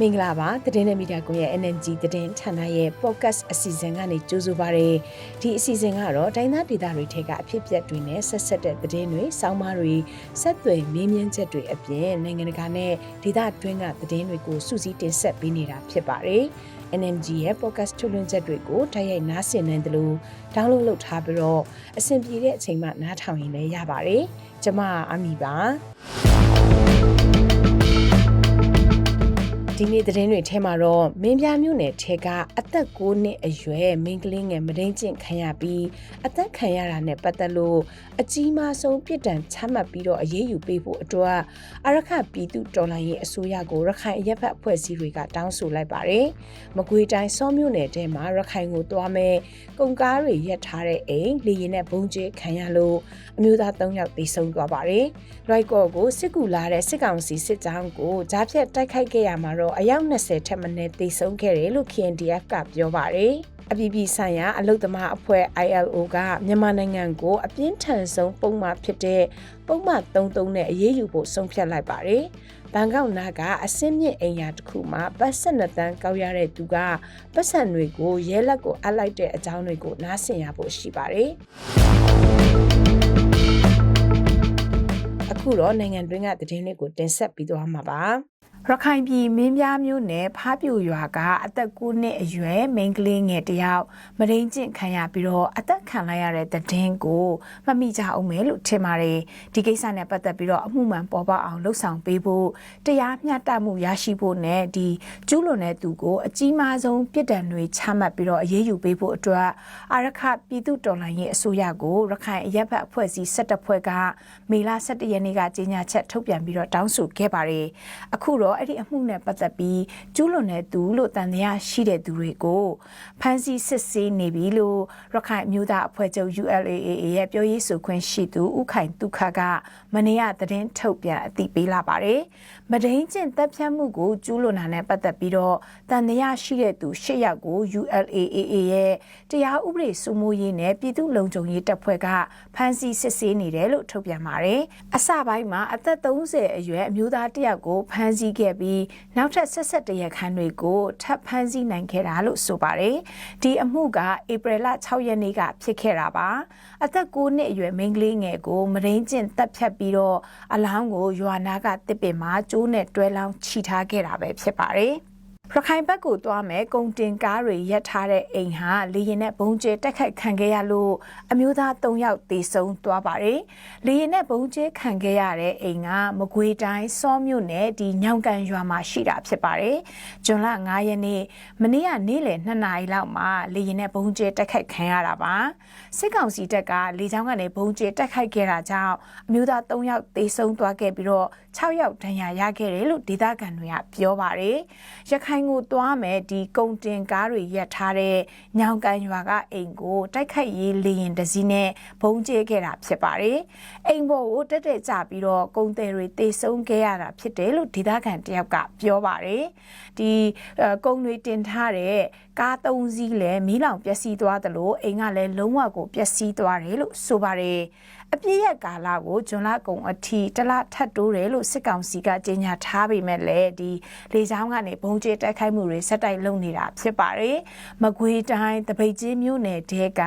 မင်္ဂလာပါသတင်းနဲ့မီဒီယာကွန်ရဲ့ NNG သတင်းဌာနရဲ့ podcast အစီအစဉ်ကနေကြိုဆိုပါရစေဒီအစီအစဉ်ကတော့တိုင်းသားဒေသတွေထဲကအဖြစ်အပျက်တွေနဲ့ဆက်ဆက်တဲ့သတင်းတွေစောင်းမားတွေဆက်သွယ်မေးမြန်းချက်တွေအပြင်နိုင်ငံတကာနဲ့ဒေသတွင်းကသတင်းတွေကိုစူးစီးတင်ဆက်ပေးနေတာဖြစ်ပါတယ် NNG ရဲ့ podcast ထုတ်လွှင့်ချက်တွေကိုတိုက်ရိုက်နားဆင်နိုင်တယ်လို့ download လုပ်ထားပြီးတော့အဆင်ပြေတဲ့အချိန်မှနားထောင်ရင်လည်းရပါတယ်ကျွန်မအမီပါ ဒီနေ့သတင်းတွေထဲမှာတော့မင်းပြမြို့နယ်ထဲကအသက်6နှစ်အရွယ်မိန်းကလေးငယ်မဒိန်ကျင့်ခံရပြီးအသက်ခံရတာနဲ့ပတ်သက်လို့အကြီးမားဆုံးပြစ်ဒဏ်ချမှတ်ပြီးတော့အရေးယူပေးဖို့အတွက်အရခပြည်သူတော်လှန်ရေးအစိုးရကိုရခိုင်အရက်ဖက်အဖွဲ့အစည်းတွေကတောင်းဆိုလိုက်ပါတယ်။မကွေတိုင်းစောမြို့နယ်ထဲမှာရခိုင်ကိုသွားမဲ့ကုန်ကားတွေရက်ထားတဲ့အိမ်လေရင်နဲ့ဘုံကျဲခံရလို့အမျိုးသား၃ယောက်သေဆုံးသွားပါတယ်။ရိုက်ကော့ကိုစစ်ကူလာတဲ့စစ်ကောင်စီစစ်ကြောင်းကိုကြားဖြတ်တိုက်ခိုက်ခဲ့ရမှာတော့အယောက်20ထက်မနည်းသေဆုံးခဲ့တယ်လို့ KNDF ကပြောပါတယ်။အပြည်ပြည်ဆိုင်ရာအလုသမားအဖွဲ့ ILO ကမြန်မာနိုင်ငံကိုအပြင်းထန်ဆုံးပုံမှန်ဖြစ်တဲ့ပုံမှန်33နဲ့အရေးယူဖို့ဆုံးဖြတ်လိုက်ပါတယ်။ဘန်ကောက်နာကအစင်းမြင့်အိမ်ယာတစ်ခုမှာပတ်ဆက်နှစ်တန်းကောက်ရတဲ့သူကပတ်စံတွေကိုရဲလက်ကိုအပ်လိုက်တဲ့အကြောင်းတွေကိုနားဆင်ရဖို့ရှိပါတယ်။အခုတော့နိုင်ငံတွင်းကသတင်းတွေကိုတင်ဆက်ပြီးသွားမှာပါ။ရခိုင်ပြည်မင်းပြားမြို့နယ်ဖားပြူရွာကအသက်9နှစ်အရွယ်မိန်းကလေးငယ်တယောက်မရင်းကျင့်ခံရပြီးတော့အသက်ခံလိုက်ရတဲ့တည်င်းကိုမမိကြအောင်မယ်လို့ထင်ပါတယ်ဒီကိစ္စနဲ့ပတ်သက်ပြီးတော့အမှုမှန်ပေါ်ပေါက်အောင်လှုပ်ဆောင်ပေးဖို့တရားမျှတမှုရရှိဖို့နဲ့ဒီကျူးလွန်တဲ့သူကိုအကြီးမားဆုံးပြစ်ဒဏ်တွေချမှတ်ပြီးတော့အရေးယူပေးဖို့အတွက်အာရခပြည်သူတော်လှန်ရေးအစိုးရကိုရခိုင်အရက်ဘတ်အဖွဲ့အစည်း၁၁ဖွဲ့ကမေလ17ရက်နေ့ကကြေညာချက်ထုတ်ပြန်ပြီးတော့တောင်းဆိုခဲ့ပါတယ်အခုတော့အဲ့ဒီအမှုနဲ့ပတ်သက်ပြီးကျူးလွန်တဲ့သူလို့တန်တရားရှိတဲ့သူတွေကိုဖမ်းဆီးစစ်ဆေးနေပြီလို့ရခိုင်မျိုးသားအဖွဲ့ချုပ် ULAA ရဲ့ပြောရေးဆိုခွင့်ရှိသူဥခိုင်ဒုက္ခကမနေ့ကသတင်းထုတ်ပြန်အသိပေးလာပါတယ်။မဒိန်ကျင့်တပ်ဖြတ်မှုကိုကျူးလွန်တာနဲ့ပတ်သက်ပြီးတော့တန်တရားရှိတဲ့သူ၈ယောက်ကို ULAA ရဲ့တရားဥပဒေစိုးမိုးရေးနဲ့ပြည်သူ့လုံခြုံရေးတပ်ဖွဲ့ကဖမ်းဆီးစစ်ဆေးနေတယ်လို့ထုတ်ပြန်ပါတယ်။အစပိုင်းမှာအသက်30အရွယ်အမျိုးသားတစ်ယောက်ကိုဖမ်းဆီးခဲ့ပြီးနောက်ထပ်ဆက်ဆက်တရက်ခန်းတွေကိုထပ်ဖမ်းဆီးနိုင်ခဲ့တာလို့ဆိုပါတယ်။ဒီအမှုကဧပြီလ6ရက်နေ့ကဖြစ်ခဲ့တာပါ။အသက်9နှစ်အရွယ်မိန်းကလေးငယ်ကိုမရင်းကျင်တပ်ဖြတ်ပြီးတော့အလောင်းကိုရွာနာကတစ်ပင်မှာကျိုးနဲ့တွဲလောင်းချီထားခဲ့တာပဲဖြစ်ပါတယ်။ ရခိုင်ဘက်ကိုသွားမယ်ကုန်တင်ကားတွေရပ်ထားတဲ့အိမ်ဟာလေရင်နဲ့ဘုံကျဲတက်ခိုက်ခံခဲ့ရလို့အမျိုးသား၃ယောက်သေဆုံးသွားပါတယ်။လေရင်နဲ့ဘုံကျဲခံခဲ့ရတဲ့အိမ်ကမကွေတိုင်းစောမြို့နယ်ဒီညောင်ကန်ရွာမှာရှိတာဖြစ်ပါတယ်။ဂျွန်လ9ရက်နေ့မနေ့ကနေ့လယ်2နာရီလောက်မှာလေရင်နဲ့ဘုံကျဲတက်ခိုက်ခံရတာပါ။စစ်ကောင်စီတပ်ကလေကြောင်းကနေဘုံကျဲတက်ခိုက်ခဲ့တာကြောင့်အမျိုးသား၃ယောက်သေဆုံးသွားခဲ့ပြီးတော့6ယောက်ဒဏ်ရာရခဲ့တယ်လို့ဒေသခံတွေကပြောပါတယ်။ရခိုင်ကိုသွားမယ်ဒီကုန်တင်ကားတွေရပ်ထားတဲ့ညောင်ကန်ရွာကအိမ်ကိုတိုက်ခိုက်ရေးလေရင်တစည်းနဲ့ဘုံကျဲခဲ့တာဖြစ်ပါတယ်။အိမ်ပေါ်ကိုတက်တက်ကြပြီးတော့ကုန်တယ်တွေတေဆုံးခဲ့ရတာဖြစ်တယ်လို့ဒေသခံတယောက်ကပြောပါတယ်။ဒီကုန်တွေတင်ထားတဲ့ကား၃စီးလည်းမီးလောင်ပျက်စီးသွားတယ်လို့အိမ်ကလည်းလုံးဝကိုပျက်စီးသွားတယ်လို့ဆိုပါတယ်။အပြည့်ရကာလကိုဂျွန်လကုံအထိတလထပ်တိုးတယ်လို့စစ်ကောင်စီကကြေညာထားပေမဲ့လည်းဒီလေကြောင်းကနေဘုံကျဲတိုက်ခိုက်မှုတွေဆက်တိုက်လုပ်နေတာဖြစ်ပါတယ်။မကွေးတိုင်းတပိတ်ကြီးမြို့နယ်တဲက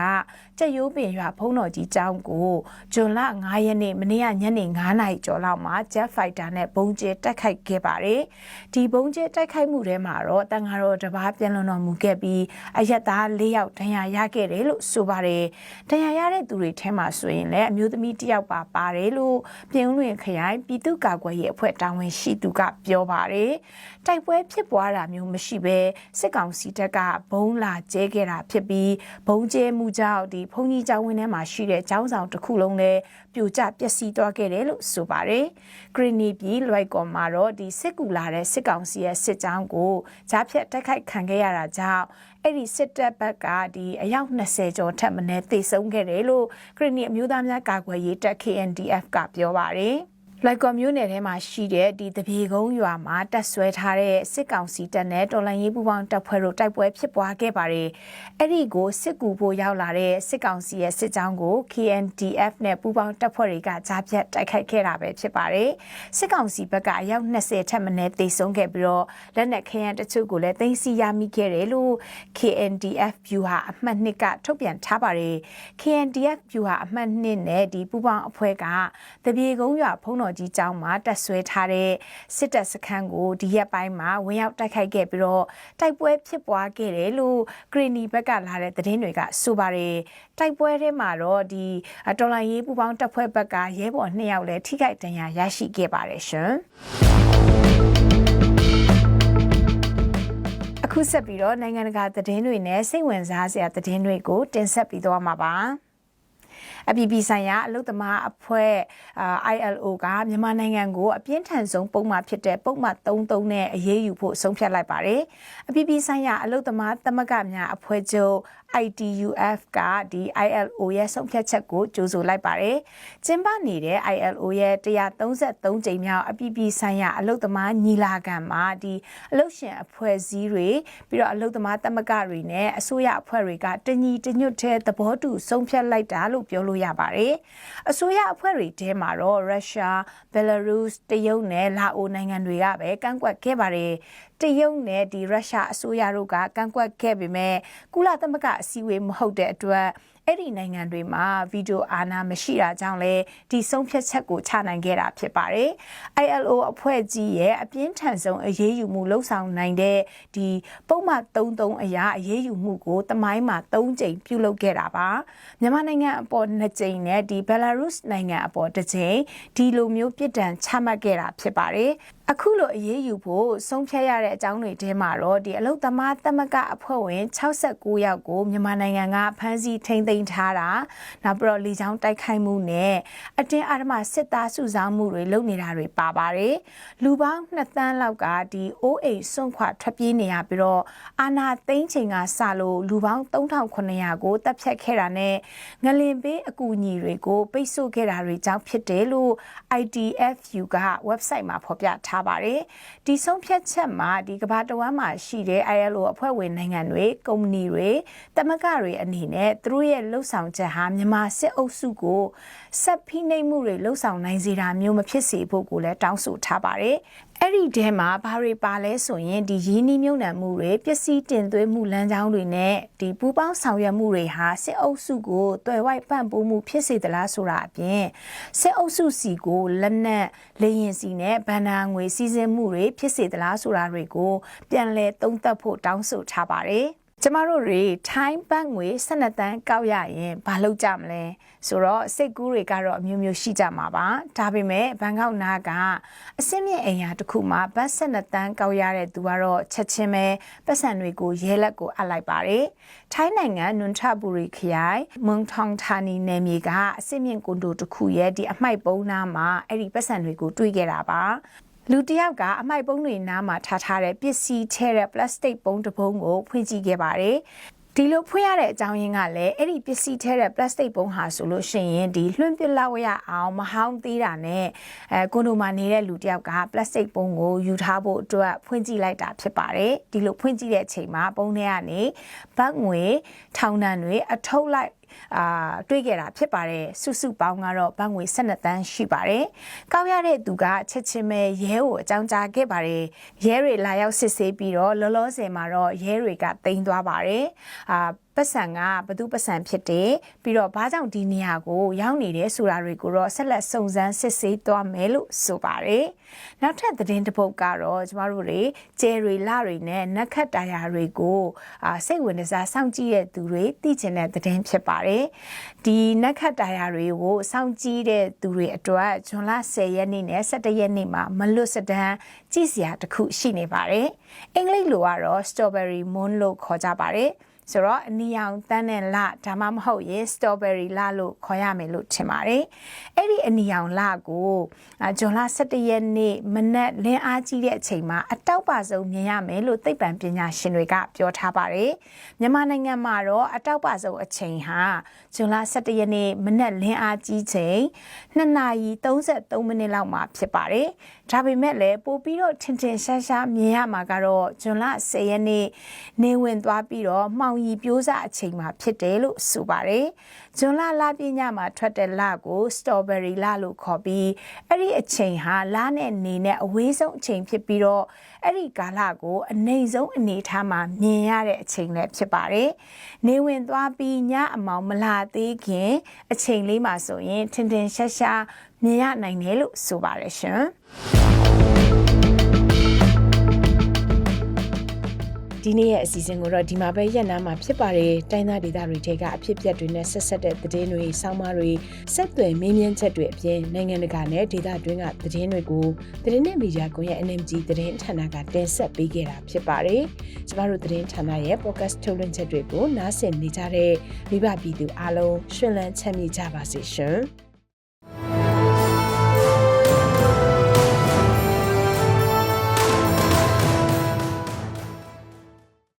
ကြက်ရိုးပင်ရွာဖုံးတော်ကြီးကျောင်းကိုဂျွန်လ9ရက်နေ့မနေ့ကညနေ9နာရီကျော်လောက်မှာ Jet Fighter နဲ့ဘုံကျဲတိုက်ခိုက်ခဲ့ပါတယ်။ဒီဘုံကျဲတိုက်ခိုက်မှုထဲမှာတော့တန်ဃာတော်တပားပြန်လွန်တော်မူခဲ့ပြီးအရက်သား၄ယောက်ဒဏ်ရာရခဲ့တယ်လို့ဆိုပါတယ်။ဒဏ်ရာရတဲ့သူတွေထဲမှာဆိုရင်လည်းအမျိုးသမီးတယောက်ပါပါတယ်လို့ပြင်ဦးလွင်ခရိုင်ပြည်သူ့ကာကွယ်ရေးအဖွဲ့တာဝန်ရှိသူကပြောပါတယ်။တိုက်ပွဲဖြစ်ပွားတာမျိုးမရှိဘဲစစ်ကောင်စီတပ်ကဘုံလာကျဲခဲ့တာဖြစ်ပြီးဘုံကျဲမှုကြောင့်ဒီဘုံကြီးကျောင်းဝင်းထဲမှာရှိတဲ့ကျောင်းဆောင်တစ်ခုလုံးလည်းပြိုကျပျက်စီးသွားခဲ့တယ်လို့ဆိုပါတယ်။ဂရီနီပြည်လွိုက်ကော်မှာတော့ဒီစစ်ကူလာတဲ့စစ်ကောင်စီရဲ့စစ်ကြောင်းကိုကြားဖြတ်တိုက်ခိုက်ခံခဲ့ရတာကြောင့်အဲ့ဒီစစ်တပ်ဘက်ကဒီအယောက်20ကျော်ထက်မနည်းသေဆုံးခဲ့တယ်လို့ခရနီအမျိုးသားများကာကွယ်ရေးတပ် KNDF ကပြောပါတယ်။ရ လိုက်ကော်မျိုးနယ်ထဲမှာရှိတဲ့ဒီတပြေကုန်းရွာမှာတက်ဆွဲထားတဲ့စစ်ကောင်စီတပ်နဲ့တော်လှန်ရေးပူးပေါင်းတပ်ဖွဲ့တို့တိုက်ပွဲဖြစ်ပွားခဲ့ပါတယ်။အဲ့ဒီကိုစစ်ကူဖို့ရောက်လာတဲ့စစ်ကောင်စီရဲ့စစ်ကြောင်းကို KNDF နဲ့ပူးပေါင်းတပ်ဖွဲ့တွေကကြားဖြတ်တိုက်ခိုက်ခဲ့တာပဲဖြစ်ပါတယ်။စစ်ကောင်စီဘက်ကအယောက်20ထက်မနည်းသေဆုံးခဲ့ပြီးတော့လက်နက်ခဲယမ်းတချို့ကိုလည်းသိမ်းဆည်းရမိခဲ့တယ်လို့ KNDF ဗျူဟာအမှတ်2ကထုတ်ပြန်ထားပါတယ်။ KNDF ဗျူဟာအမှတ်2နဲ့ဒီပူးပေါင်းအဖွဲ့ကတပြေကုန်းရွာဖုံးတော်တော်ကြီးကျောင်းမှာတက်ဆွဲထားတဲ့စစ်တပ်စခန်းကိုဒီရက်ပိုင်းမှာဝင်ရောက်တိုက်ခိုက်ခဲ့ပြီးတော့တိုက်ပွဲဖြစ်ပွားခဲ့တယ်လို့ဂရီနီဘက်ကလာတဲ့သတင်းတွေကဆိုပါတယ်တိုက်ပွဲထဲမှာတော့ဒီတော်လိုင်းရေးပူပေါင်းတပ်ဖွဲ့ဘက်ကရဲဘော်2ယောက်လည်းထိခိုက်ဒဏ်ရာရရှိခဲ့ပါတယ်ရှင်အခုဆက်ပြီးတော့နိုင်ငံတကာသတင်းတွေနဲ့စိတ်ဝင်စားစရာသတင်းတွေကိုတင်ဆက်ပြီးသွားမှာပါ။ အပြည်ပြည်ဆိုင်ရာအလုပ်သမားအဖွဲ့ ILO ကမြန်မာနိုင်ငံကိုအပြင်းထန်ဆုံးပုံမှန်ဖြစ်တဲ့ပုံမှန်33နဲ့အရေးယူဖို့ဆုံးဖြတ်လိုက်ပါတယ်။အပြည်ပြည်ဆိုင်ရာအလုပ်သမားသမဂ္ဂများအဖွဲ့ချုပ် ITUF ကဒီ ILO ရဲ့ဆုံးဖြတ်ချက်ကိုကြိုဆိုလိုက်ပါတယ်။ကျင်းပနေတဲ့ ILO ရဲ့133ကြိမ်မြောက်အပြည်ပြည်ဆိုင်ရာအလုပ်သမားညီလာခံမှာဒီအလုပ်ရှင်အဖွဲ့အစည်းတွေပြီးတော့အလုပ်သမားသမဂ္ဂတွေနဲ့အစိုးရအဖွဲ့တွေကတညီတညွတ်တဲ့သဘောတူဆုံးဖြတ်လိုက်တာလို့ပြောလို့ရပါတယ်။အစိုးရအဖွဲ့တွေထဲမှာတော့ရုရှား၊ဘယ်လာရုစ်၊တရုတ်နဲ့လာအိုနိုင်ငံတွေကပဲကန့်ကွက်ခဲ့ပါတယ်။တရုတ်နဲ့ဒီရုရှားအစိုးရတို့ကကန့်ကွက်ခဲ့ပေမဲ့ကုလသမဂ္ဂအစည်းအဝေးမဟုတ်တဲ့အတွက်အဲ့ဒီနိုင်ငံတွေမှာဗီဒီယိုအာဏာမရှိတာကြောင့်လဲဒီဆုံးဖြတ်ချက်ကိုချနိုင်ခဲ့တာဖြစ်ပါတယ်။ ILO အဖွဲ့ကြီးရဲ့အပြင်းထန်ဆုံးအရေးယူမှုလှုံ့ဆော်နိုင်တဲ့ဒီပုံမှန်33အရာအရေးယူမှုကိုတမိုင်းမှာ3ကြိမ်ပြုလုပ်ခဲ့တာပါ။မြန်မာနိုင်ငံအပေါ်2ကြိမ်နဲ့ဒီဘယ်လာရုစ်နိုင်ငံအပေါ်1ကြိမ်ဒီလိုမျိုးပြစ်ဒဏ်ချမှတ်ခဲ့တာဖြစ်ပါတယ်။ အခုလိုအရေးယူဖို့ဆုံးဖြတ်ရတဲ့အကြောင်းတွေထဲမှာတော့ဒီအလုတ်သမားသမဂအဖွဲ့ဝင်69ယောက်ကိုမြန်မာနိုင်ငံကဖမ်းဆီးထိန်းသိမ်းထားတာနောက်ပြီးတော့လီချောင်းတိုက်ခိုက်မှုနဲ့အတင်းအဓမ္မစစ်သားစုဆောင်းမှုတွေလုပ်နေတာတွေပါပါတယ်လူပေါင်း2သန်းလောက်ကဒီအိုးအိမ်စွန့်ခွာထွက်ပြေးနေရပြီးတော့အာနာသိန်းချိန်ကစလို့လူပေါင်း3900ကိုတပ်ဖြတ်ခဲ့တာနဲ့ငလင်ပေးအကူအညီတွေကိုပိတ်ဆို့ခဲ့တာတွေကြောင့်ဖြစ်တယ်လို့ IDFU က website မှာဖော်ပြထားထားပါတယ်။ဒီဆုံးဖြတ်ချက်မှာဒီကမ္ဘာတဝမ်းမှာရှိတဲ့ ILO အဖွဲ့ဝင်နိုင်ငံတွေကုမ္ပဏီတွေတမကတွေအနေနဲ့သူတို့ရဲ့လှုပ်ဆောင်ချက်ဟာမြန်မာစစ်အုပ်စုကိုဆက်ဖိနှိပ်မှုတွေလှုပ်ဆောင်နိုင်စေတာမျိုးမဖြစ်စေဖို့ကိုလည်းတောင်းဆိုထားပါတယ်။အဲ့ဒီထဲမှာဘာတွေပါလဲဆိုရင်ဒီရင်းနှီးမြှုပ်နှံမှုတွေပစ္စည်းတင်သွင်းမှုလမ်းကြောင်းတွေနဲ့ဒီပူးပေါင်းဆောင်ရွက်မှုတွေဟာစစ်အုပ်စုကိုတွယ်ဝိုက်ပံ့ပိုးမှုဖြစ်စေသလားဆိုတာအပြင်စစ်အုပ်စုစီကိုလက်နက်လေရင်စီနဲ့ဗန်နာငွေစီစဉ်မှုတွေဖြစ်စေသလားဆိုတာတွေကိုပြန်လည်သုံးသပ်ဖို့တောင်းဆိုထားပါတယ်။ကျမတို့တွေထိုင်းဘတ်ငွေ12တန်းကောက်ရရင်ဘာလုပ်ကြမလဲဆိုတော့စိတ်ကူးတွေကတော့အမျိုးမျိုးရှိကြမှာပါဒါပေမဲ့ဘန်ကောက်နာကအစင်းမြင့်အိမ်ယာတစ်ခုမှာဘတ်12တန်းကောက်ရတဲ့သူကတော့ချက်ချင်းပဲပတ်စံတွေကိုရဲလက်ကိုအပ်လိုက်ပါတယ်ထိုင်းနိုင်ငံနွန်ထဘူရီခရိုင်မွန်ထောင်ဌာနီနယ်မြေကအစင်းမြင့်ကွန်ဒိုတစ်ခုရဲ့ဒီအမိုက်ပုံးနားမှာအဲ့ဒီပတ်စံတွေကိုတွေ့ခဲ့တာပါ လူတယောက်ကအမိုက်ပုံးတွေနားမှာထားထားတဲ့ပစ္စည်းထဲတဲ့ပလတ်စတစ်ပုံးတစ်ပုံးကိုဖွင့်ကြည့်ခဲ့ပါတယ်ဒီလိုဖွင့်ရတဲ့အကြောင်းရင်းကလည်းအဲ့ဒီပစ္စည်းထဲတဲ့ plastic ပုံးဟာဆိုလို့ရှိရင်ဒီလွှင့်ပစ်လောက်ရအောင်မဟောင်းသေးတာနဲ့အဲကွန်ဒိုမှာနေတဲ့လူတယောက်က plastic ပုံးကိုယူထားဖို့အတွက်ဖွင့်ကြည့်လိုက်တာဖြစ်ပါတယ်ဒီလိုဖွင့်ကြည့်တဲ့အချိန်မှာပုံးထဲကနေဘတ်ငွေထောင်တန်တွေအထုပ်လိုက် အာတွေ့ခဲ့တာဖြစ်ပါတယ်စုစုပေါင်းကတော့ဘတ်ငွေ12တန်းရှိပါတယ်ကောက်ရတဲ့သူကချက်ချင်းပဲရဲကိုအကြောင်းကြားခဲ့ပါတယ်ရဲတွေလာရောက်စစ်ဆေးပြီးတော့လောလောဆယ်မှာတော့ရဲတွေကတိန်းသွားပါတယ်အာ ပတ်စံကဘသူပတ်စံဖြစ်တယ်ပြီးတော့ဘာကြောင့်ဒီနေရာကိုရောက်နေတယ်ဆိုတာတွေကိုတော့ဆက်လက်စုံစမ်းစစ်ဆေးသွားမယ်လို့ဆိုပါတယ်နောက်ထပ်သတင်းတစ်ပုဒ်ကတော့ကျမတို့တွေကျယ်တွေလတွေနဲ့နက်ခတ်တာယာတွေကိုအာစိတ်ဝင်စားစောင့်ကြည့်တဲ့သူတွေသိချင်တဲ့သတင်းဖြစ်ပါတယ်ဒီနက်ခတ်တာယာတွေကိုစောင့်ကြည့်တဲ့သူတွေအတွက်ဇွန်လ10ရက်နေ့နဲ့17ရက်နေ့မှာမလွတ်စတမ်းကြည့်စရာတစ်ခုရှိနေပါတယ်အင်္ဂလိပ်လိုကတော့ strawberry moon လို့ခေါ်ကြပါတယ် ဆိုတော့အနီရောင်တန်းတဲ့လဒါမှမဟုတ်ရင် strawberry လလို့ခေါ်ရမယ်လို့ထင်ပါတယ်အဲ့ဒီအနီရောင်လကိုဇွန်လ17ရက်နေ့မနက်လင်းအားကြီးတဲ့အချိန်မှာအတောက်ပါဆုံးမြင်ရမယ်လို့သိပ္ပံပညာရှင်တွေကပြောထားပါတယ်မြန်မာနိုင်ငံမှာတော့အတောက်ပါဆုံးအချိန်ဟာဇွန်လ17ရက်နေ့မနက်လင်းအားကြီးချိန်2နာရီ33မိနစ်လောက်မှာဖြစ်ပါတယ်ဒါပေမဲ့လည်းပိုပြီးတော့ထင်ထင်ရှားရှားမြင်ရမှာကတော့ဇွန်လ10ရက်နေ့နေဝင်သွားပြီးတော့မှောင်ရီပြိုးစားအချိန်မှာဖြစ်တယ်လို့ဆိုပါတယ်။ဇွန်လလပြည့်ညမှာထွက်တဲ့လကို strawberry လလို့ခေါ်ပြီးအဲ့ဒီအချိန်ဟာလနဲ့နေနဲ့အဝေးဆုံးအချိန်ဖြစ်ပြီးတော့အဲ့ဒီကာလကိုအနေဆုံးအနေထားမှာမြင်ရတဲ့အချိန်လည်းဖြစ်ပါတယ်။နေဝင်သွားပြီးညအမောင်မလာသေးခင်အချိန်လေးမှာဆိုရင်ထင်ထင်ရှားရှားမြင်ရနိုင်တယ်လို့ဆိုပါတယ်ရှင် ဒီနေ့ရဲ့အစီအစဉ်ကိုတော့ဒီမှာပဲရက်နာမှာဖြစ်ပါတယ်တိုင်းသားဒေသတွေထဲကအဖြစ်အပျက်တွေနဲ့ဆက်ဆက်တဲ့သတင်းတွေစောင်းမတွေဆက်သွယ်မင်းမြန်းချက်တွေအပြင်နိုင်ငံတကာနဲ့ဒေသတွင်းကသတင်းတွေကိုသတင်းနဲ့မီဒီယာကွန်ရဲ့ NMG သတင်းဌာနကတင်ဆက်ပေးခဲ့တာဖြစ်ပါတယ်ကျမတို့သတင်းဌာနရဲ့ podcast ထုတ်လွှင့်ချက်တွေကိုနားဆင်နေကြတဲ့မိဘပြည်သူအားလုံးရှင်လန်းချမ်းမြေ့ကြပါစေရှင်